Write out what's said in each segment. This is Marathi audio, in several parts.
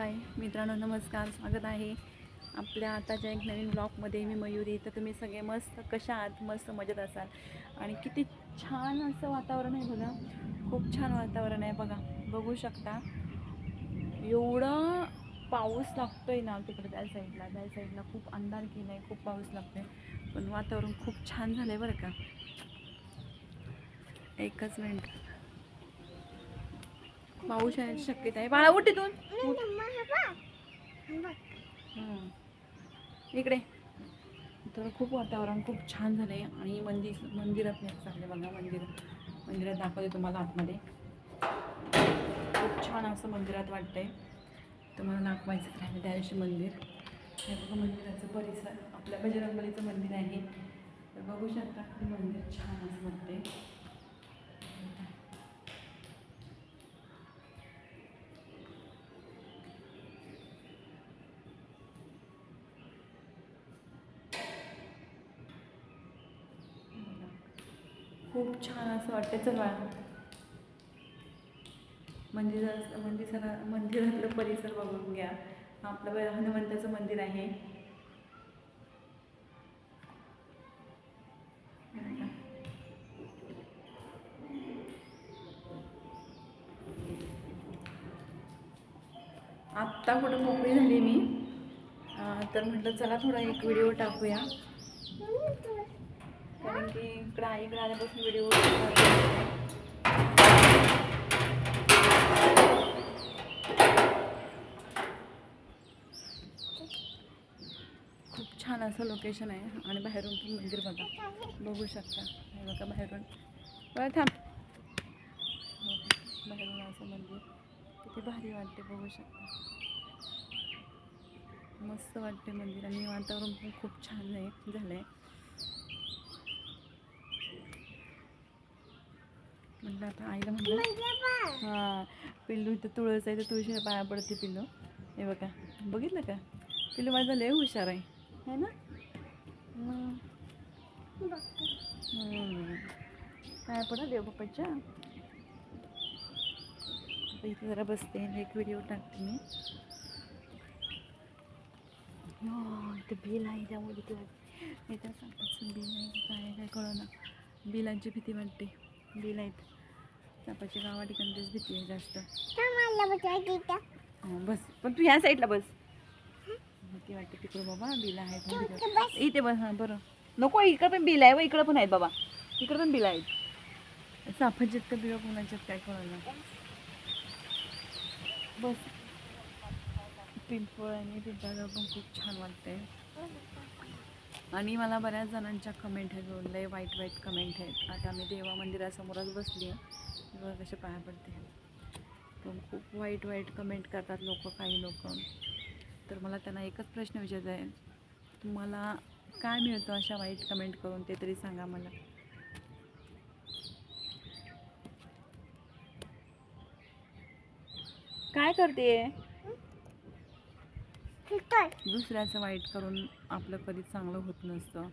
हाय. मित्रांनो नमस्कार. स्वागत आहे आपल्या आताच्या एक नवीन ब्लॉगमध्ये. मी मयुरी. तर तुम्ही सगळे मस्त कशा आहात? मस्त मजेत असाल. आणि किती छान असं वातावरण आहे बघा. खूप छान वातावरण आहे बघा. बघू शकता. एवढं पाऊस लागतो आहे ना तिकडे त्या साईडला. त्या साईडला खूप अंधार केला आहे खूप पाऊस लागतोय. पण वातावरण खूप छान झालं आहे बरं का. एकच मिनट. पाऊस येण्याची शक्यता आहे. बाळा उठ इथून. उठ. हम्म. इकडे. तर खूप वातावरण खूप छान झालं आहे आणि मंदिर मंदिरात नाही चालले बघा मंदिर. मंदिरात दाखवते तुम्हाला आतमध्ये. खूप छान असं मंदिरात वाटतंय. तुम्हाला दाखवायचं राहिलं त्या दिवशी मंदिर. हे बघा मंदिराचं परिसर. आपल्या बजरंगबलीचं मंदिर आहे. तर बघू शकता मंदिर छान असं वाटतंय. खूप छान असं वाटतं चला मंदिर मंदिरा मंदिरातलं परिसर बघून घ्या. आपलं हनुमंताचं मंदिर आहे. आत्ता कुठं मोकळी झाली मी. तर म्हटलं चला थोडा एक व्हिडिओ टाकूया. कारण की इकडं इकडं आल्यापासून व्हिडिओ खूप छान असं लोकेशन आहे आणि बाहेरून पण मंदिर बघा. बघू शकता. हे बघा बाहेरून. बरं थांब. बाहेरून असं मंदिर. किती भारी वाटते बघू शकता. मस्त वाटते मंदिर आणि वातावरण पण खूप छान आहे झालं आहे म्हटलं आता आईला म्हटलं हां पिल्लू इथं तुळस आहे तर तुळशीला पाया पडते पिल्लू. हे बघा बघितलं का? पिल्लू माझा लय हुशार आहे. है ना? पाया पडा देव बाप्पाच्या. आता इथं जरा बसते एक व्हिडिओ टाकते मी. इथं बिल आहे त्यामुळे भीती वाटते इथं सांगतात बिल आहे काय काय कळव ना बिलांची भीती वाटते. बिल आहेत. सापाच्या गावा ठिकाणी तेच भीती आहे जास्त. बस. पण तू ह्या साईडला बस. भीती वाटते तिकडं बाबा बिल आहेत. इथे बस हां बरं. नको इकडं पण बिल आहे व इकडं पण आहेत बाबा. इकडं पण बिल आहेत. सापाच्यात का बिल कोणाच्यात काय कळलं. बस. पिंपळ आणि पिंपळाजवळ पण खूप छान वाटते आणि मला बऱ्याच जणांच्या कमेंट आहेत लय वाईट वाईट कमेंट आहेत. आता मी देवा मंदिरासमोरच बसली आहे बघा कसे पाया पडते. पण खूप वाईट वाईट कमेंट करतात लोक काही लोक. तर मला त्यांना एकच प्रश्न विचारायचा आहे. तुम्हाला काय मिळतं अशा वाईट कमेंट करून ते तरी सांगा मला. काय करते? दुसऱ्याचं वाईट करून आपलं कधीच चांगलं होत नसतं.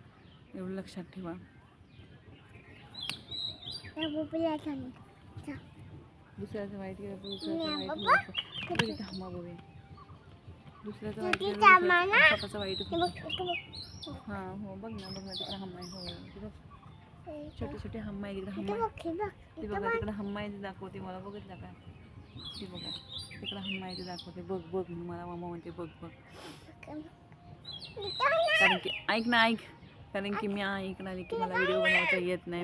एवढं लक्षात ठेवा. दुसऱ्याचं वाईट केलं दुसऱ्याचं वाईट थांबा बघूया. दुसऱ्याचं वाईट केलं स्वतःचं वाईट हां हो बघ ना बघ ना तिकडे हम्मा हो बघ. छोटे छोटे हम्मा आहे तिकडे हम्मा. ती बघा तिकडे हम्मा आहे दाखवते मला बघितलं का? ती बघा तिकडे हम्मा आहे ती दाखवते. बघ बघ मला मामा म्हणते बघ बघ. कारण की ऐक ना ऐक. कारण की मी ऐकणार की मला व्हिडिओ बनवायचा येत नाही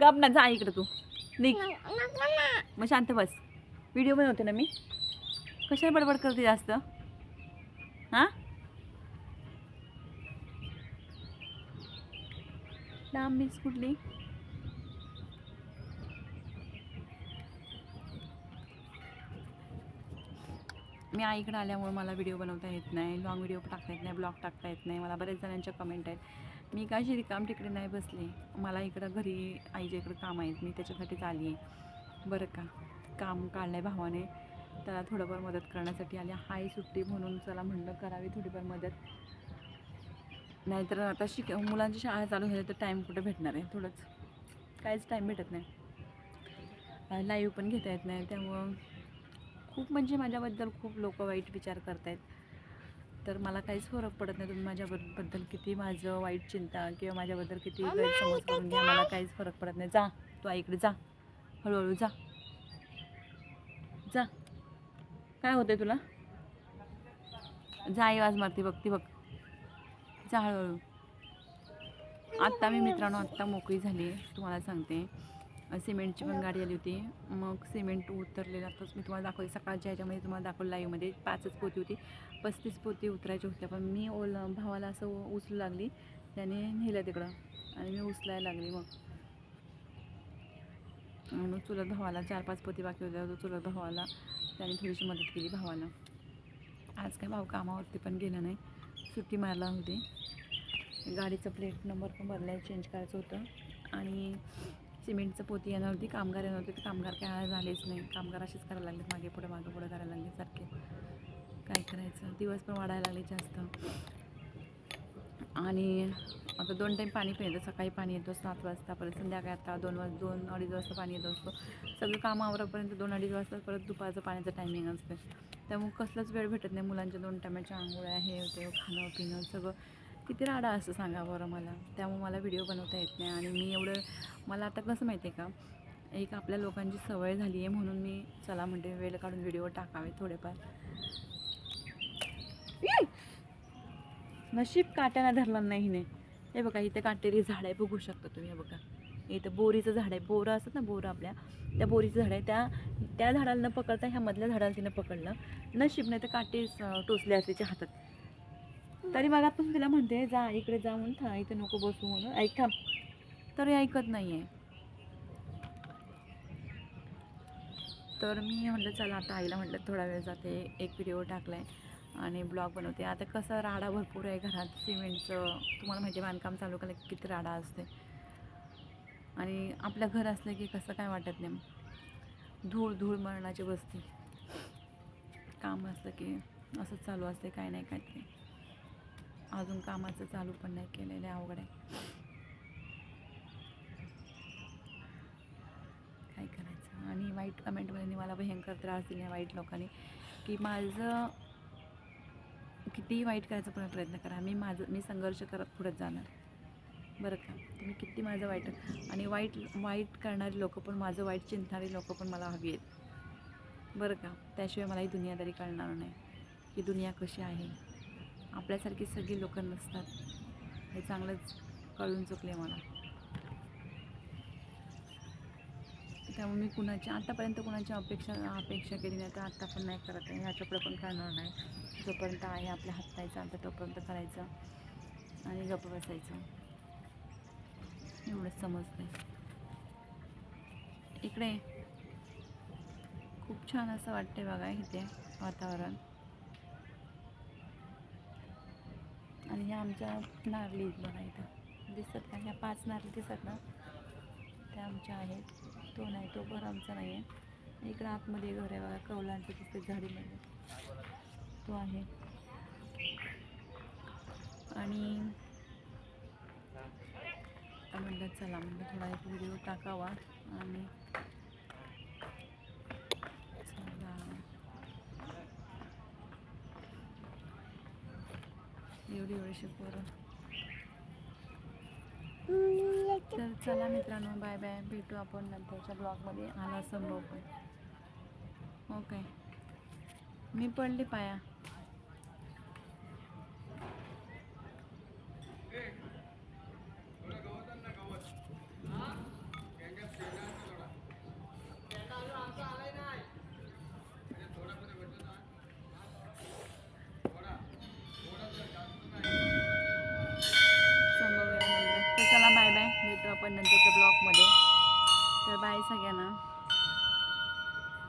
गप ना जा इकडे तू. निघ. मग शांत बस. व्हिडिओ बनवते ना मी. कशाला बडबड करते जास्त? हां? लांब मिस कुठली? मी आईकडे आल्यामुळे मला व्हिडिओ बनवता येत नाही. लॉंग व्हिडिओ टाकता येत नाही. ब्लॉग टाकता येत नाही. मला बऱ्याच जणांच्या कमेंट आहेत. मी काय रिकाम तिकडे नाही बसले. मला इकडं घरी आईच्या इकडं काम आहेत. मी त्याच्यासाठीच आली आहे. बरं का? काम काढलं आहे भावाने. त्याला थोडंफार मदत करण्यासाठी आली. हाय सुट्टी म्हणून चला म्हणलं करावी थोडीफार मदत. नाहीतर आता शिक मुलांची शाळा चालू झाली तर टाईम कुठे भेटणार आहे? थोडंच. काहीच टाईम भेटत नाही. लाईव्ह पण घेता येत नाही. त्यामुळं खूप म्हणजे माझ्याबद्दल खूप लोक वाईट विचार करतायत. तर मला काहीच फरक पडत नाही तुम्ही माझ्याबद्दल किती माझं वाईट चिंता किंवा माझ्याबद्दल किती गैरसमज करून घ्या. मला काहीच फरक पडत नाही. जा. तू आईकडे जा. हळूहळू जा. जा. काय होतंय तुला? जा आई वाज मारती बघ ती बघ. जा हळूहळू. आत्ता मी मित्रांनो आत्ता मोकळी झाली तुम्हाला सांगते. सिमेंटची पण गाडी आली होती. मग सिमेंट उतरलेलं आताच मी तुम्हाला दाखवली सकाळच्या ह्याच्यामध्ये तुम्हाला दाखवलं लाईव्हमध्ये. पाचच पोती होती. पस्तीस पोती उतरायची होत्या. पण मी ओल भावाला असं उचलू लागली. त्याने नेलं तिकडं. आणि मी उचलायला लागली मग. मग चुलत भावाला चार पाच पोती बाकी होत्या. तो चुलत भावाला त्याने थोडीशी मदत केली भावाला आज काय भाऊ कामावरती पण गेला नाही. सुट्टी मारला होती. गाडीचं प्लेट नंबर पण बदलायला चेंज करायचं होतं. आणि सिमेंटचं पोती येणार होती कामगार येणार होते तर कामगार काय झालेच नाही. कामगार असेच करायला लागले मागे पुढे मागे पुढे करायला लागले सारखे. काय करायचं? दिवस पण वाढायला लागले जास्त. आणि आता दोन टाईम पाणी पण येतं सकाळी पाणी येतो सात वाजता परत संध्याकाळी आता दोन वाज दोन अडीच वाजता पाणी येत असतो. सगळं काम आवरापर्यंत दोन अडीच वाजता परत दुपारचं पाण्याचं टायमिंग असतं. त्यामुळे कसलाच वेळ भेटत नाही मुलांच्या दोन टायमाच्या आंघोळ्या हे होते खाणं पिणं सगळं. किती राडा असं सांगा बरं मला. त्यामुळे मला व्हिडिओ बनवता येत नाही आणि मी एवढं मला आता कसं माहिती आहे का एक आपल्या लोकांची सवय झाली आहे म्हणून मी चला म्हणते वेळ काढून व्हिडिओ टाकावे थोडेफार. नशीब काट्याला धरला नाही हिने. हे बघा इथे काटेरी झाड आहे बघू शकता तुम्ही हे बघा. इथं बोरीचं झाड आहे बोरं असतात ना बोरं आपल्या. त्या बोरीचं झाड आहे त्या त्या झाडाला न पकडता ह्या मधल्या झाडाला तिनं पकडलं. नशीब नाही तर काटे टोचले असते हातात. तरी मला पण तिला म्हणते जा इकडे जा म्हणून था इथे नको बसू म्हणून. ऐक थांब. तरी ऐकत नाही आहे तर मी म्हटलं चला आता आईला म्हटलं थोडा वेळ जाते. एक व्हिडिओ टाकला आहे आणि ब्लॉग बनवते. आता कसं राडा भरपूर आहे घरात. सिमेंटचं तुम्हाला माहिती आहे बांधकाम चालू केलं की किती राडा असते. आणि आपलं घर असलं की कसं काय वाटत नाही. धूळ धूळ मरणाची बसते काम असलं की असंच चालू असते काय नाही काय ते अजून कामाचं चालू पण नाही केलेलं आहे अवघड आहे. काय करायचं? आणि वाईट कमेंटमध्ये मला भयंकर त्रास दिला वाईट लोकांनी. की माझं कितीही वाईट करायचा पण प्रयत्न करा. मी माझं मी संघर्ष करत पुढे जाणार. बरं का? तुम्ही किती माझं वाईट आणि वाईट वाईट करणारी लोकं पण माझं वाईट चिंतणारी लोकं पण मला हवी आहेत. बरं का? त्याशिवाय मला ही दुनियादारी कळणार नाही. की दुनिया कशी आहे? आपल्यासारखी सगळी लोकं नसतात. हे चांगलंच कळून चुकले मला. त्यामुळे मी कुणाची आत्तापर्यंत कुणाची अपेक्षा अपेक्षा केली नाही तर आत्ता पण नाही करत आहे. ह्याच्याकडे पण करणार नाही. जोपर्यंत आहे आपल्या हात चालतं तोपर्यंत करायचं आणि गप्प बसायचं. एवढंच समजतं इकडे खूप छान असं वाटते बघा इथे वातावरण. आणि ह्या आमच्या नारळी बघा इथं. दिसत का? ह्या पाच नारळी दिसत ना? त्या आमच्या आहेत. तो नाही तो घर आमचा नाही आहे. इकडं आतमध्ये घर आहे बघा कौलांचं दिसते झाडीमध्ये. तो आहे. आणि म्हणलं चला म्हणलं थोडा एक व्हिडिओ टाकावा. आणि चला एवढीशी पोरं. तर चला मित्रांनो बाय बाय. भेटू आपण नंतरच्या ब्लॉगमध्ये. आला संभव पण ओके. मी पडली पाया. आपण नंतरच्या ब्लॉकमध्ये तर बाय सगळ्यांना.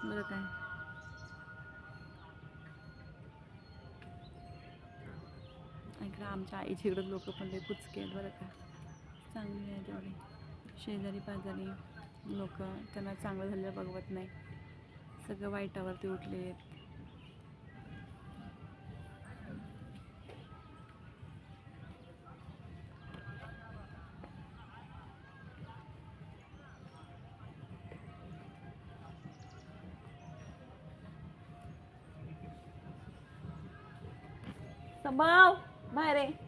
बरं काय. इकडं आमच्या आईच्या इकडं लोक पण ते कुचके आहेत बरं का. चांगली आहे तेवढे. शेजारी पाजारी लोक त्यांना चांगलं झालेलं बघवत नाही. सगळं वाईटावरती उठले आहेत tá bom? Mare.